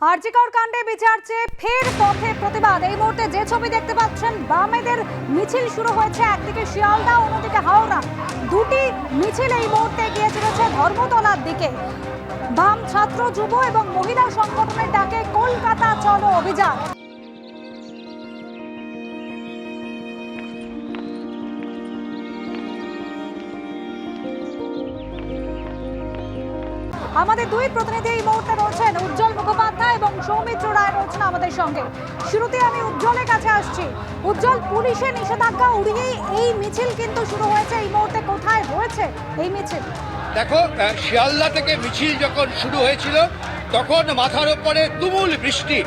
আরজিকর কাণ্ডে বিচার চেয়ে ফের পথে প্রতিবাদ। এই মুহূর্তে যে ছবি দেখতে পাচ্ছেন, বামেদের মিছিল শুরু হয়েছে। একদিকে শিয়ালদা, অন্যদিকে হাওড়া। দুটি মিছিল এই মুহূর্তে গিয়ে চলেছে ধর্মতলার দিকে। বাম ছাত্র যুব এবং মহিলা সংগঠনের ডাকে, কলকাতা চলো অভিযান। আমাদের দুই প্রতিনিধি এই মুহূর্তে রয়েছেন উজ্জ্বল মুখোপাধ্যায় এবং সৌমিত্র রায় রয়েছেন আমাদের সঙ্গে। শুরুতে আমি উজ্জ্বলের কাছে আসছি। উজ্জ্বল, পুলিশের নিষেধাজ্ঞা উড়িয়েই এই মিছিল কিন্তু শুরু হয়েছে। এই মুহূর্তে কোথায় রয়েছে এই মিছিল? দেখো শিয়ালদা থেকে মিছিল যখন শুরু হয়েছিল, তখন মাথার ওপরে তুমুল বৃষ্টি।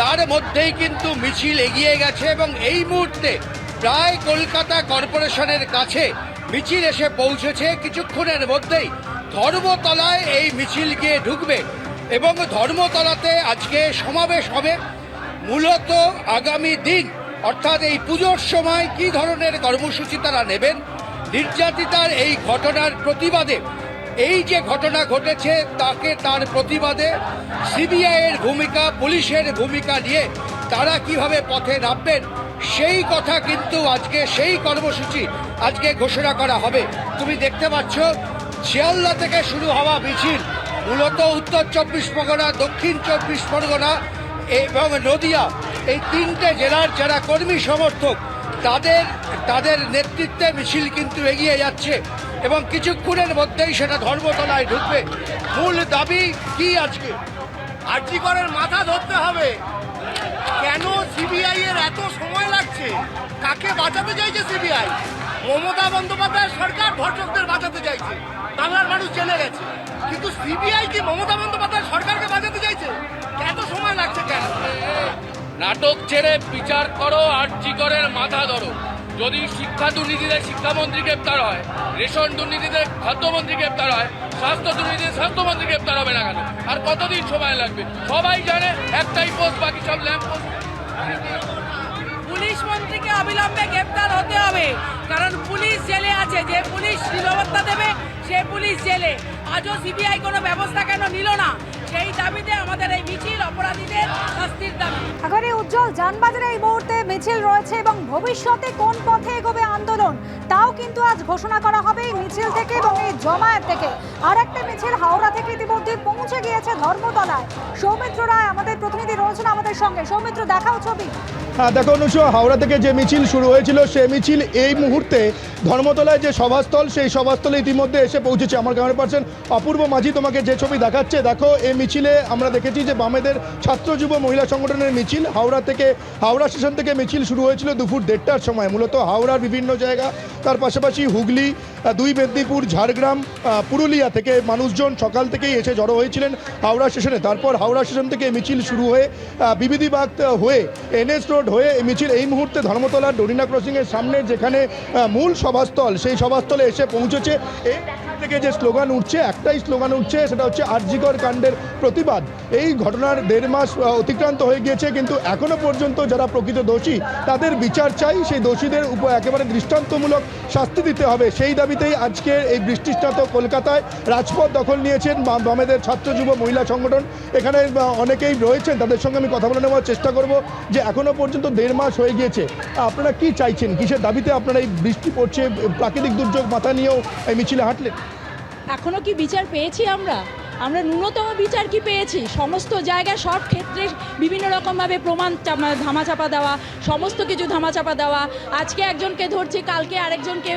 তার মধ্যেই কিন্তু মিছিল এগিয়ে গেছে এবং এই মুহূর্তে প্রায় কলকাতা কর্পোরেশনের কাছে মিছিল এসে পৌঁছেছে। কিছুক্ষণের মধ্যেই ধর্মতলায় এই মিছিল গিয়ে ঢুকবে এবং ধর্মতলাতে আজকে সমাবেশ হবে। মূলত আগামী দিন, অর্থাৎ এই পুজোর সময় কি ধরনের কর্মসূচি তারা নেবেন, নির্যাতিতার এই ঘটনার প্রতিবাদে, এই যে ঘটনা ঘটেছে তাকে তার প্রতিবাদে সিবিআইয়ের ভূমিকা, পুলিশের ভূমিকা নিয়ে তারা কীভাবে পথে নামবেন, সেই কথা কিন্তু আজকে, সেই কর্মসূচি আজকে ঘোষণা করা হবে। তুমি দেখতে পাচ্ছ শিয়ালদা থেকে শুরু হওয়া মিছিল, মূলত উত্তর চব্বিশ পরগনা, দক্ষিণ চব্বিশ পরগনা এবং নদিয়া, এই তিনটে জেলার যারা কর্মী সমর্থক, তাদের তাদের নেতৃত্বে মিছিল কিন্তু এগিয়ে যাচ্ছে এবং কিছুক্ষণের মধ্যেই সেটা ধর্মতলায় ঢুকবে। মূল দাবি কি আজকে? আরজিকরের মাথা ধরতে হবে। কেন সিবিআই এর এত সময় লাগছে? কাকে বাঁচাতে চাইছে সিবিআই? মমতা বন্দ্যোপাধ্যায়ের সরকার ধর্ষকদের বাঁচাতে চাইছে বাংলার মানুষ জেনে গেছে কিন্তু সিবিআই কি মমতা বন্দ্যোপাধ্যায়ের সরকারকে বাঁচাতে চাইছে? এত সময় লাগছে কেন? নাটক ছেড়ে বিচার করো আর চিকরের মাথা ধরো। যদি শিক্ষা দুর্নীতিতে শিক্ষামন্ত্রী গ্রেপ্তার হয় রেশন দুর্নীতিতে খাদ্যমন্ত্রী গ্রেপ্তার হয় স্বাস্থ্য দুর্নীতিতে স্বাস্থ্যমন্ত্রী গ্রেপ্তার হবে না কেন? আর কতদিন সময় লাগবে? সবাই জানে একটাই পোস্ট বাকি সব ল্যাম্প পোস্ট পুলিশ মন্ত্রীকে অবিলম্বে গ্রেপ্তার হতে হবে। কারণ পুলিশ জেলে আছে। যে পুলিশ নিরাপত্তা দেবে সে পুলিশ জেলে। আজও সিবিআই কোনো ব্যবস্থা কেন নিল না? সেই দাবিতে আমাদের এই মিছিল অপরাধীদের শাস্তির দাবি। এই উজ্জ্বল যানবাজারে এই মুহূর্তে মিছিল রয়েছে এবং ভবিষ্যতে কোন পথে এগোবে আন্দোলন, তাও কিন্তু আজ ঘোষণা করা হবে মিছিল থেকে। জমায়েত থেকে। আর একটা মিছিল হাওড়া থেকে ইতিমধ্যে পৌঁছে গিয়েছে ধর্মতলায়। সৌমিত্র রায় আমাদের প্রতিনিধি রয়েছেন আমাদের সঙ্গে। সৌমিত্র, দেখাও ছবি। হ্যাঁ দেখো অনুষ, হাওড়া থেকে যে মিছিল শুরু হয়েছিল, সে মিছিল এই মুহূর্তে ধর্মতলায় যে সভাস্থল, সেই সভাস্থলে ইতিমধ্যে এসে পৌঁছেছে। আমার ক্যামেরা পার্সন অপূর্ব মাঝি তোমাকে যে ছবি দেখাচ্ছে, দেখো, এই মিছিলে আমরা দেখেছি যে বামেদের ছাত্র যুব মহিলা সংগঠনের মিছিল। হাওড়া থেকে, হাওড়া স্টেশন থেকে মিছিল শুরু হয়েছিল দুপুর দেড়টার সময়। মূলত হাওড়ার বিভিন্ন জায়গা, তার পাশাপাশি হুগলি দুই মেদিনীপুর, ঝাড়গ্রাম আহ, পুরুলিয়া থেকে মানুষজন সকাল থেকেই এসে জড়ো হয়েছিলেন হাওড়া স্টেশনে। তারপর হাওড়া স্টেশন থেকে মিছিল শুরু হয়ে বিবিধিবাগ হয়ে এনএস রোড হয়ে মিছিল এই মুহূর্তে ধর্মতলার ডরিনা ক্রসিংয়ের সামনে যেখানে মূল সভাস্থল সেই সভাস্থলে এসে পৌঁছেছে। থেকে যে স্লোগান উঠছে, একটাই স্লোগান উঠছে, সেটা হচ্ছে আরজিকর কাণ্ডের প্রতিবাদ। এই ঘটনার দেড় মাস অতিক্রান্ত হয়ে গিয়েছে, কিন্তু এখনও পর্যন্ত যারা প্রকৃত দোষী, তাদের বিচার চাই। সেই দোষীদের উপর একেবারে দৃষ্টান্তমূলক শাস্তি দিতে হবে। সেই দাবিতেই আজকে এই বৃষ্টিস্নাত কলকাতায় রাজপথ দখল নিয়েছেন বাম- বামেদের ছাত্র যুব মহিলা সংগঠন। এখানে অনেকেই রয়েছেন, তাদের সঙ্গে আমি কথা বলে নেওয়ার চেষ্টা করব যে এখনও পর্যন্ত দেড় মাস হয়ে গিয়েছে। আপনারা কি চাইছেন? কিসের দাবিতে আপনারা এই বৃষ্টি পড়ছে? প্রাকৃতিক দুর্যোগ মাথা নিয়েও এই মিছিলে হাঁটলেন? এখনও কি বিচার পেয়েছি আমরা? আমরা ন্যূনতম বিচার কি পেয়েছি? সমস্ত জায়গায় সব ক্ষেত্রে বিভিন্ন রকমভাবে প্রমাণ ধামাচাপা দেওয়া, সমস্ত কিছু ধামাচাপা দেওয়া। আজকে একজনকে ধরছে, কালকে আরেকজনকে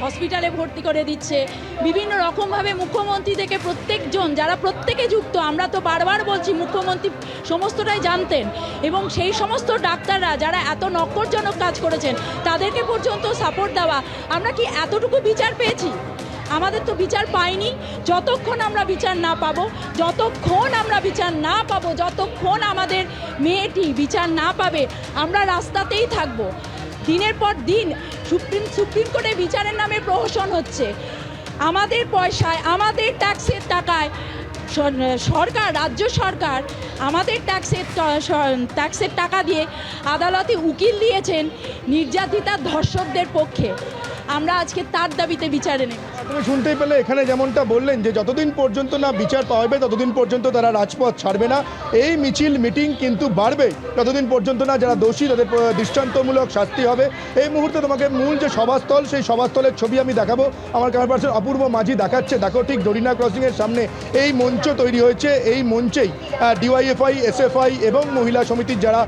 হসপিটালে ভর্তি করে দিচ্ছে। বিভিন্ন রকমভাবে মুখ্যমন্ত্রী থেকে প্রত্যেকজন, যারা প্রত্যেকে যুক্ত, আমরা তো বারবার বলছি মুখ্যমন্ত্রী সমস্তটাই জানতেন। এবং সেই সমস্ত ডাক্তাররা, যারা এত নক্করজনক কাজ করেছেন, তাদেরকে পর্যন্ত সাপোর্ট দেওয়া। আমরা কি এতটুকু বিচার পেয়েছি? আমাদের তো বিচার পাইনি। যতক্ষণ আমরা বিচার না পাবো, যতক্ষণ আমরা বিচার না পাবো, যতক্ষণ আমাদের মেয়েটি বিচার না পাবে, আমরা রাস্তাতেই থাকব। দিনের পর দিন সুপ্রিম সুপ্রিম কোর্টে বিচারের নামে প্রহসন হচ্ছে। আমাদের পয়সায়, আমাদের ট্যাক্সের টাকায় সরকার, রাজ্য সরকার আমাদের ট্যাক্সের ট্যাক্সের টাকা দিয়ে আদালতে উকিল দিয়েছেন নির্যাতিতা ধর্ষকদের পক্ষে। আমরা আজকে তার দাবিতে বিচারে নেব তুমি শুনতেই পেলে এখানে যেমনটা বললেন যে যতদিন পর্যন্ত না বিচার পাওয়া হবে ততদিন পর্যন্ত তারা রাজপথ ছাড়বে না। এই মিছিল, মিটিং কিন্তু বাড়বে। ততদিন পর্যন্ত না যারা দোষী, তাদের দৃষ্টান্তমূলক শাস্তি হবে। এই মুহূর্তে তোমাকে মূল যে সভাস্থল, সেই সভাস্থলের ছবি আমি দেখাবো। আমার ক্যামেরা পার্সন অপূর্ব মাঝি দেখাচ্ছে। দেখো ঠিক ডরিনা ক্রসিংয়ের সামনে এই মঞ্চ তৈরি হয়েছে। এই মঞ্চেই ডিওয়াইএফআই এসএফআই এবং মহিলা সমিতির যারা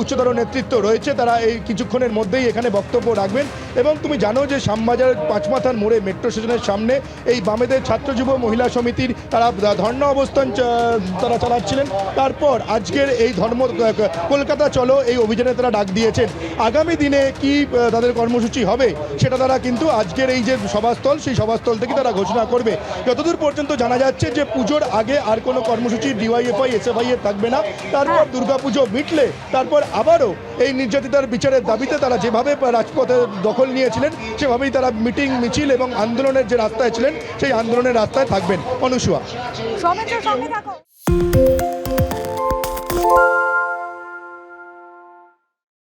উচ্চতর নেতৃত্ব রয়েছে, তারা এই কিছুক্ষণের মধ্যেই এখানে বক্তব্য রাখবেন। এবং তুমি জানো যে শ্যামবাজার পাঁচমাথার মোড়ে মেট্রো স্টেশনের সামনে এই বামেদের ছাত্র যুব মহিলা সমিতির তারা ধর্ণা অবস্থান তারা চালাচ্ছিলেন। তারপর আজকের এই ধর্ম কলকাতা চলো এই অভিযানে তারা ডাক দিয়েছেন। আগামী দিনে কি তাদের কর্মসূচি হবে সেটা তারা কিন্তু আজকের এই যে সভাস্থল সেই সভাস্থল থেকে তারা ঘোষণা করবে। যতদূর পর্যন্ত জানা যাচ্ছে যে পুজোর আগে আর কোনো কর্মসূচি ডিওয়াইএফআই এসএফআই এর থাকবে না। তারপর দুর্গাপুজো মিটলে তারপর আবারও এই নির্যাতিতার বিচারের দাবিতে তারা যেভাবে রাজপথে দখল নিয়েছিলেন, সেভাবেই তারা মিটিং, মিছিল এবং আন্দোলনের যে রাস্তায় ছিলেন, সেই আন্দোলনের রাস্তায় থাকবেন। অনুসুয়া। সঙ্গে থাকো